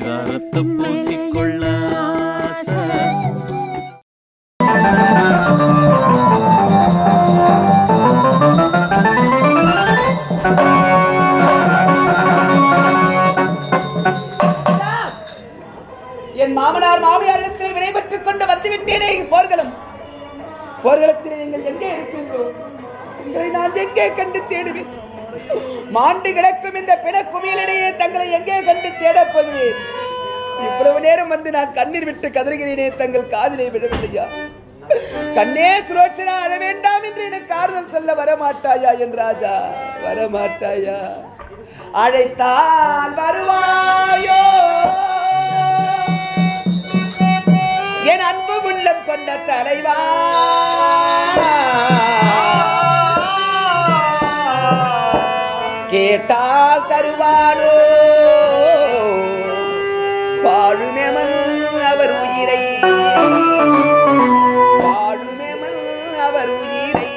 பரிதாரத்தை பூசிக்கொள்ள என் மாமனார் மாமியாரிடத்தில் விடைபெற்றுக் கொண்டு வந்துவிட்டேனே போர்களும். போர்களத்தில் நீங்கள் எங்கே இருக்கின்றோம் உங்களை நான் எங்கே கண்டு தேடுவேன்? மாண்டு கிடக்கும் இந்த பிண தங்களை எங்கே கண்டு தேடப் போகிறேன்? இவ்வளவு நேரம் வந்து நான் கண்ணீர் விட்டு கதறுகிறேனே தங்கள் காதிலே விடவில்லையா கண்ணே சுரோச்சனா அழ வேண்டாம் என்று எனக்கு ஆறுதல் சொல்ல வரமாட்டாயா என் ராஜா? வரமாட்டாயா? அழைத்தால் வருவா கேட்டால் தருவாரோ பாழுமெமன் அவர் உயிரை பாழுமெமன் அவர் உயிரை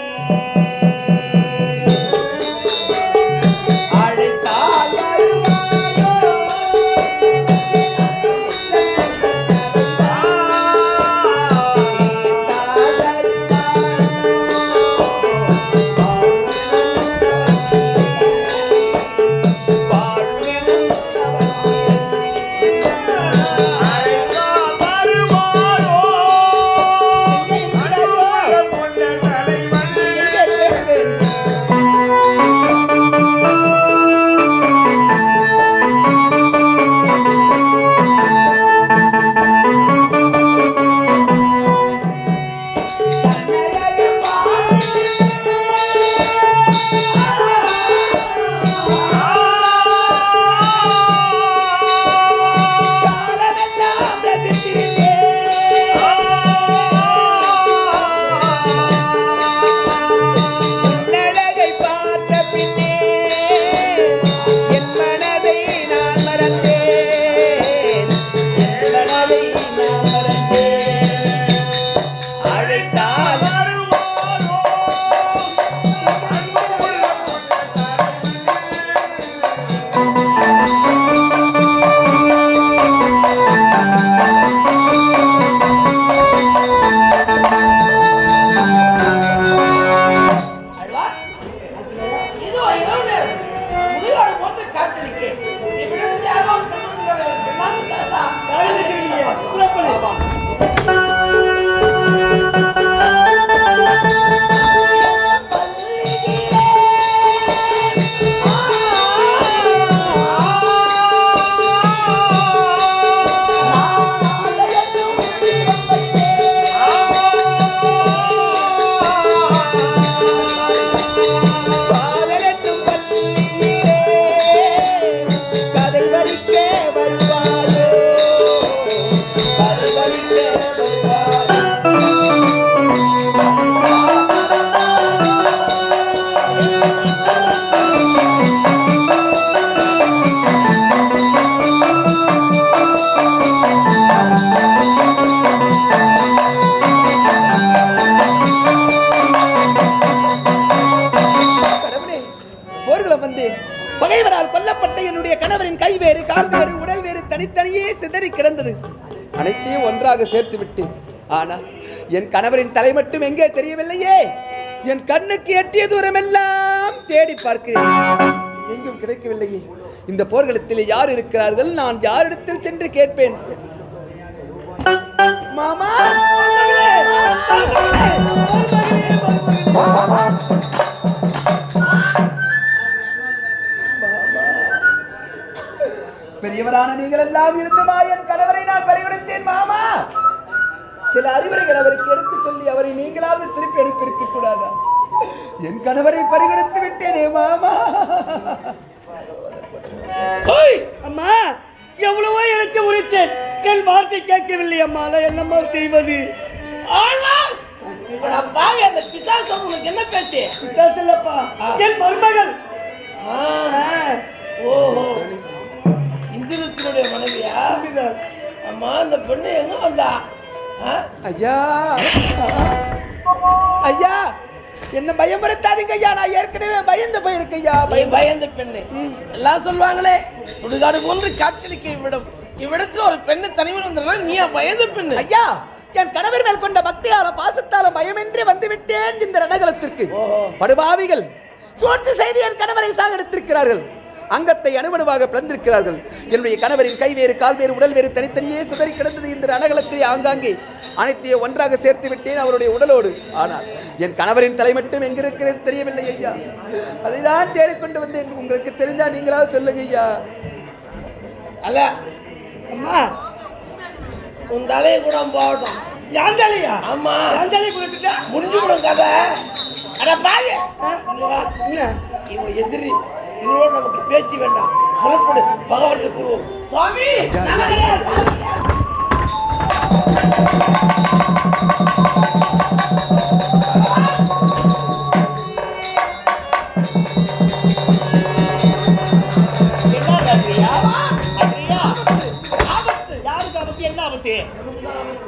வேறு உடல் வேறு தனித்தனியே சிதறி கிடந்தது. அனைத்தையும் ஒன்றாக சேர்த்து விட்டேன். ஆனா என் கணவரின் தலை மட்டும் எங்கே தெரியவில்லையே? என் கண்ணுக்கு எட்டிய தூரமெல்லாம் தேடி பார்க்கிறேன். எங்கும் கிடைக்கவில்லையே. இந்த போர்க்களத்தில் யார் இருக்கிறார்கள்? நான் யாரிடத்தில் சென்று கேட்பேன்? மாமா! பெரியவரான நீங்கள் எல்லாம் இருந்துமா என் கணவரை நான் பறிகொடுத்தேன் மாமா. சில அறிவுரைகள் அவருக்கு எடுத்து சொல்லி அவரை நீங்களாவது திருப்பி அனுப்பியிருக்க கூடாதா? என் கணவரை பறிகொடுத்து விட்டேனே மாமா. அம்மா எவ்வளவோ எனக்கு உரைத்தேன். என் வார்த்தை கேட்கவில்லை அம்மா. என்னம்மா செய்வது? அந்த பிசாசு என்ன பேச்சு? இல்லப்பா. என் மருமகள். ஓஹோ. இந்திரத்தினுடைய மனைவியா அம்மா அந்த பெண்ணு எங்க வந்தா? ஐயா. ஐயா என்ன பயமுறுத்தாதீங்க ஐயா. நான் ஏற்கனவே பயந்து போயிருக்கேன் ஐயா. பயந்து. பயந்த பெண்ணு. எல்லாம் சொல்லுவாங்களே சுடுகாடு போன்று காட்சியளிக்க விடும் இவ்விடத்துல ஒரு பெண்ணு தனிமையில் வந்தா நீ வயது பெண்ணு? ஐயா என் கணவர் மேல் கொண்ட பக்தியால பாசத்தால பயமின்றி வந்து விட்டேன் இந்த ரணகலத்திற்கு. படுபாவிகள் சோர்த்து செய்து என் கணவரை சாகடித்திருக்கிறார்கள். அங்கத்தை அணுவணுவாக பிளந்திருக்கிறார்கள் என்னுடைய கணவரின் கை வேறு கால் வேறு உடல் வேறு தனித்தனியே சிதறி கிடந்தது இந்த ரணகலத்திலே ஆங்காங்கே. அனைத்தையும் ஒன்றாக சேர்த்து விட்டேன் அவருடைய உடலோடு. ஆனால் என் கணவரின் தலை மட்டும் எங்கிருக்கிறது தெரியவில்லை ஐயா. அதை தான் தேடிக்கொண்டு வந்தேன். உங்களுக்கு தெரிஞ்சா நீங்களாவது சொல்லுங்க ஐயா. அல்ல அம்மா உன் தலையை கூட போகட்டும் யான் தலையா? ஆமா. யான் தலையை கொடுத்துட்டா? முடிஞ்சு விடும் கதை. அட பாரு என்ன இவன் எதிரி. இவரோட நமக்கு பேச்சு வேண்டாம். புறப்படு. பகவானுக்கு கூறுவோம் சுவாமி. என்ன ஆபத்து. யாருக்கு ஆபத்து? என்ன ஆபத்து?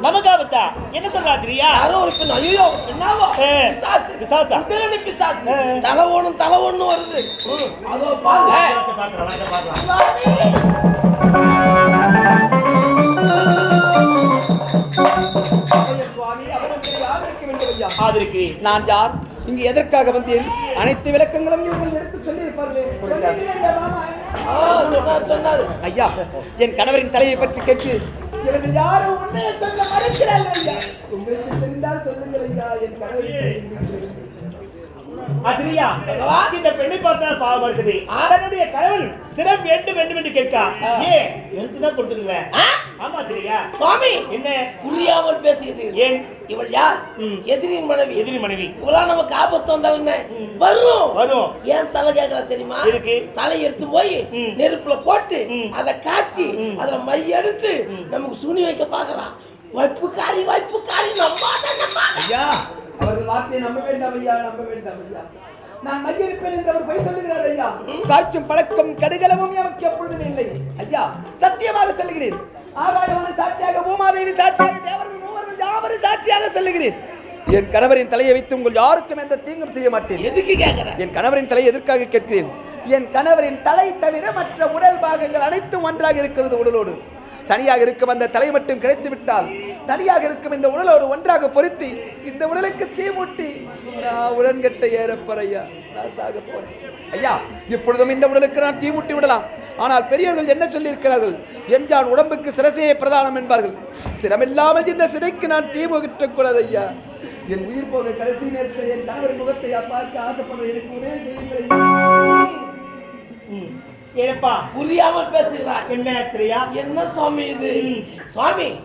நமக்கு ஆபத்தா என்ன சொல்ற அத்ரியா யாரோ ஒரு பெண் ஐயோ பெண்ணாவோ? பிசாசு. பிசாசா? உண்மையிலே பிசாசு. தலை ஒண்ணும் தலை ஒண்ணும் வருது. அதோ பாருங்க நான் யார்? இங்கு எதற்காக வந்தேன்? அனைத்து விளக்கங்களும் இவர்கள் எடுத்து ஐயா என் கணவரின் தலையை பற்றி கேட்டு இவர்கள் யாரும் உண்மையை சொல்ல மறுக்கிறார்கள் ஐயா. உங்களுக்கு தெரிந்தால் சொல்லுங்கள் ஐயா என் கணவரின் பகவான். இந்த பெண்ணை பார்த்தால் பாவம் இருக்குது. தன்னுடைய கணவன் சிரம் வேண்டும் வேண்டும் என்று கேட்கா. ஆ. ஏன் எழுத்துதான் கொடுத்துருக்கல ஆ? ஆமா அத்ரியா சுவாமி. என்ன? புரியாமல் பேசுகிறீர்கள் ஏன்? இவள் யார்? ம். எதிரியின் மனைவி. எதிரி மனைவி. இவளா நமக்கு ஆபத்து வந்தால் என்ன? வரும். வரும். ஏன் தலை கேட்கல தெரியுமா? எதுக்கு? தலை எடுத்து போய். நெருப்புல போட்டு. அதை காய்ச்சி. அதுல மை. எடுத்து நமக்கு சுனி வைக்க பாக்குறான் வைப்பு காரி வைப்பு காரி நம்பாத நம்பாத அவர்கள் வார்த்தையை நம்ப வேண்டாம் ஐயா நம்ப வேண்டாம் ஐயா நான் மையிருப்பேன் என்று அவர் பொய் சொல்லுகிறார் ஐயா. காய்ச்சும் பழக்கம் கடுகளவும் எனக்கு எப்பொழுதும் இல்லை. ஐயா சத்தியமாக சொல்லுகிறேன். ஆகாயமான சாட்சியாக பூமாதேவி சாட்சியாக தேவர்கள் மூவர்கள் யாவரும் சாட்சியாக சொல்லுகிறேன். என் கணவரின் தலையை வைத்து உங்கள் யாருக்கும் எந்த தீங்கும் செய்ய மாட்டேன். எதுக்கு என் கணவரின் தலை எதற்காக கேட்கிறேன்? என் கணவரின் தலை தவிர மற்ற உடல் பாகங்கள் அனைத்தும் ஒன்றாக இருக்கிறது உடலோடு. தனியாக இருக்கும் அந்த தலை மட்டும் கிடைத்து விட்டால் தனியாக இருக்கும் இந்த உடலோடு ஒன்றாக பொருத்தி இந்த உடலுக்கு தீ மூட்டி நான் உடன்கட்டை ஏறப்பறையா நான் சாக போறேன். ஐயா இப்பொழுதும் இந்த உடலுக்கு நான் தீ மூட்டி விடலாம். ஆனால் பெரியவர்கள் என்ன சொல்லியிருக்கிறார்கள்? என்றான் உடம்புக்கு சிரசையே பிரதானம் என்பார்கள். சிரமில்லாமல் இந்த சிறைக்கு நான் தீ முகற்றக்கூடாது ஐயா. என் உயிர் போக கடைசி நேரத்தில் என் கணவர் முகத்தை பார்க்க ஆசைப்படுற எனக்கு உதவி செய்யுங்கள் ஏப்பா புரியாமல் பேசுகிறார் என்ன அத்ரியா என்ன சுவாமி இது? சுவாமி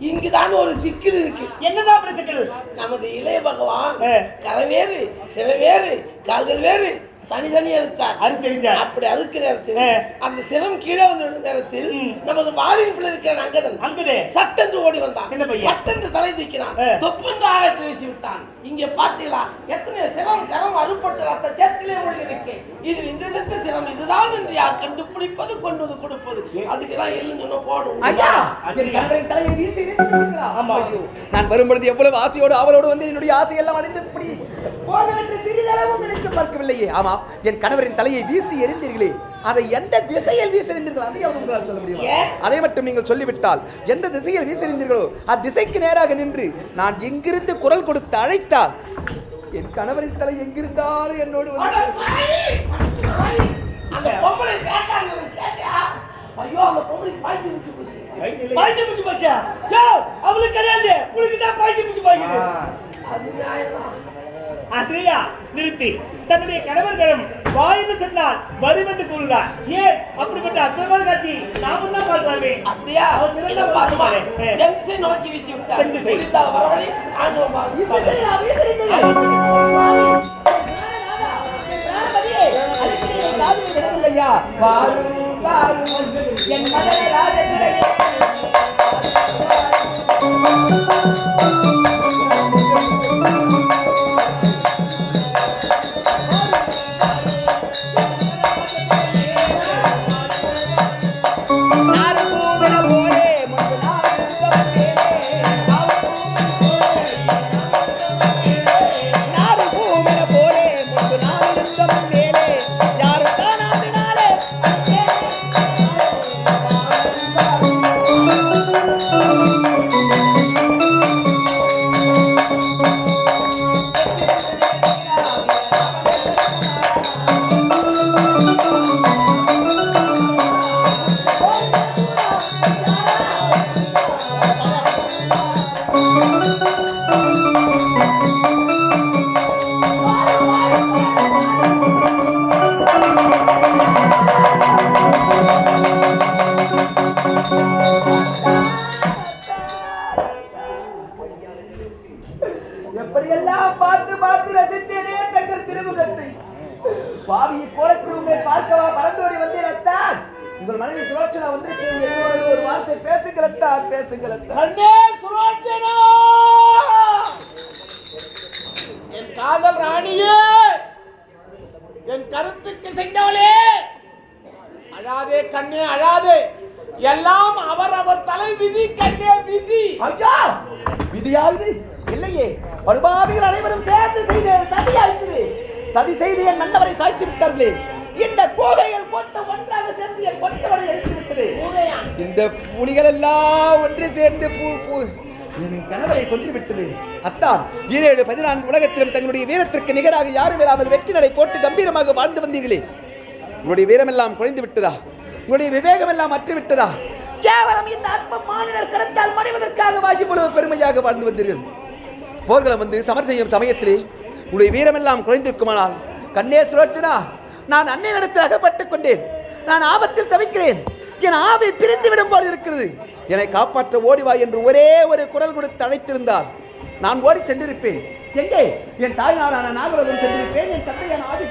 இங்குதான் ஒரு சிக்கல் இருக்கு. என்னதான் அப்படி சிக்கல்? நமது இளைய பகவான். கரை வேறு சிலை வேறு கால்கள் வேறு தனித்தனி அறுத்தார் அது தெரிஞ்சார் அப்படி அறுக்கிற நேரத்தில். அந்த சிரம் கீழே வந்து நேரத்தில். நமது வாலிபுல இருக்கிற அங்கதன். அங்குதே. சட்டென்று ஓடி வந்தான். சின்ன பையன். பட்டென்று தலை தூக்கினான். தொப்பென்று ஆழத்தில் வீசி விட்டான் இங்கே பார்த்தீங்களா? எத்தனை சிரம் கரம் அறுபட்டு ரத்த சேத்திலே ஒளி இருக்கு இது இந்த சிரம் இதுதான் என்று யார் கண்டுபிடிப்பது கொண்டு வந்து கொடுப்பது? அதுக்கு தான் இல்லைன்னு சொன்ன போடும். ஐயா தலையை வீசி? ஆமா. ஐயோ, நான் வரும்பொழுது எவ்வளவு ஆசையோடு அவளோடு வந்து என்னுடைய ஆசையெல்லாம் அடைந்தபடி போகவென்று சிறிதளவும் நினைத்து பார்க்கவில்லையே. ஆமாம் என் கணவரின் தலையை வீசி எறிந்தீர்களே. அதை எந்த திசையில் வீசி எறிந்தீர்கள்? அதை அவர் உங்களால் சொல்ல முடியுமா? அதை மட்டும் நீங்கள் சொல்லிவிட்டால் எந்த திசையில் வீசி எறிந்தீர்களோ அத்திசைக்கு நேராக நின்று நான் எங்கிருந்து குரல் கொடுத்து அழைத்தால் என் கணவரின் தலை எங்கிருந்தாலும் என்னோடு அட வந்து ஐயோ அந்த பொம்பளைக்கு பாய்ச்சி போச்சு. பாய்ச்சி போச்சா? யோ அவளுக்கு கிடையாது. உனக்கு தான் பாய்ச்சி பிடிச்சு போய்க்குது அது நியாயம்தான். அத்ரியா நிறுத்தி தன்னுடைய கணவர்களிடம் வாயுன்னு சொன்னால் வரும் என்று கூறுகிறார் ஏன் அப்படிப்பட்ட அற்புதமான காட்சி நாமும் தான் பார்க்கலாமே அப்படியா அவன் திறந்த. தென் திசை நோக்கி வீசி விட்டார் தென் திசை. குறித்தால் வரவழி ஆண்டவன் பாரு. இத்திசையா வீசி எறிந்தீர்கள்? விடவில்லையா வாரும் வாரும் வார்த்தை பேசுங்கள் அத்தா பேசுங்கள் அத்தா கண்ணே சுலோச்சனா என் காதல் ராணியே! என் கருத்துக்கு சென்றவளே! அழாதே கண்ணே அழாதே. எல்லாம் அவர் அவர் தலை விதி கண்ணே விதி. ஐயா விதியாகுது இல்லையே. படுபாவிகள் அனைவரும் சேர்ந்து செய்த சதியாயிற்று சதி செய்து என் நல்லவரை சாய்த்து விட்டார்களே. இந்த கோகைகள் கொண்டு ஒன்றாக சேர்ந்து என் கொட்டவரை எடுத்து விட்டது? இந்த புலிகள் எல்லாம் ஒன்று சேர்ந்து பூ பூ என் கணவரை கொன்று விட்டது அத்தான் ஈரேழு பதினான்கு உலகத்திலும் தங்களுடைய வீரத்திற்கு நிகராக யாரும் இல்லாமல் வெற்றி நடை போட்டு கம்பீரமாக வாழ்ந்து வந்தீர்களே. உங்களுடைய வீரமெல்லாம் குறைந்து விட்டதா? உங்களுடைய விவேகம் எல்லாம் அற்று விட்டதா கேவலம் இந்த அற்ப மாநிலர் கருத்தால் மறைவதற்காக வாங்கி பொழுது பெருமையாக வாழ்ந்து வந்தீர்கள். போர்க்களம் வந்து சமர் செய்யும் சமயத்திலே உங்களுடைய வீரமெல்லாம் குறைந்திருக்குமானால் கண்ணே சுழற்சனா நான் அன்னை நடத்த அகப்பட்டுக் கொண்டேன். நான் ஆபத்தில் தவிக்கிறேன். என் ஆவி பிரிந்துவிடும் போல் இருக்கிறது. என்னை காப்பாற்ற ஓடிவா என்று ஒரே ஒரு குரல் கொடுத்து அழைத்திருந்தால் நான் ஓடி சென்றிருப்பேன். எங்கே? என் தாய் நாடான நாகலோகம் சென்றிருப்பேன். என் தந்தையான ஆதி